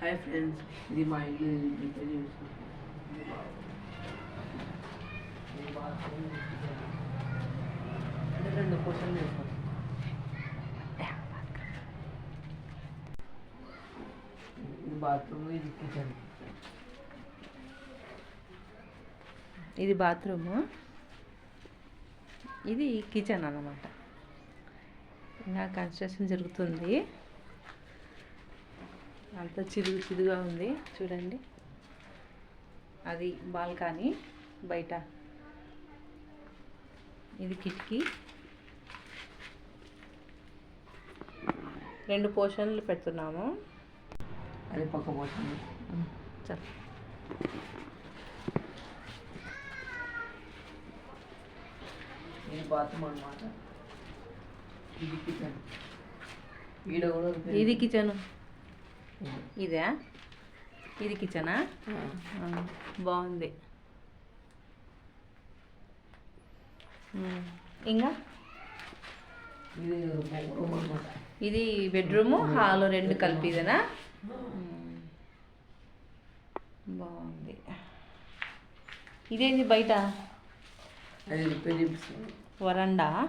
Hi friends ఇది మా ఇల్లు ప్రిపేర్ చేస్తాం రెండు వేస్తాం ఇది బాత్రూమ్ ఇది కిచెన్. ఇది బాత్రూము. ఇది కిచెన్ అన్నమాట. ఇంకా కన్స్ట్రక్షన్ జరుగుతుంది. అంతా చిరుగు చిరుగా ఉంది. చూడండి. అది బాల్కనీ బయట. ఇది కిటికీ. రెండు పోర్షన్లు పెడుతున్నాము. అది పక్క పోషన్ చల్. ఇది బాత్రూమ్ అన్నమాట. ఇది కిచెన్. ఇది కిచెన్. ఇది. ఇదే కిచెనా? బాగుంది. ఇంకా? ఇది బెడ్రూము హాల్ రెండు కలిపి ఇదేనా? బాగుంది. ఇదేంది బయట? వరండా.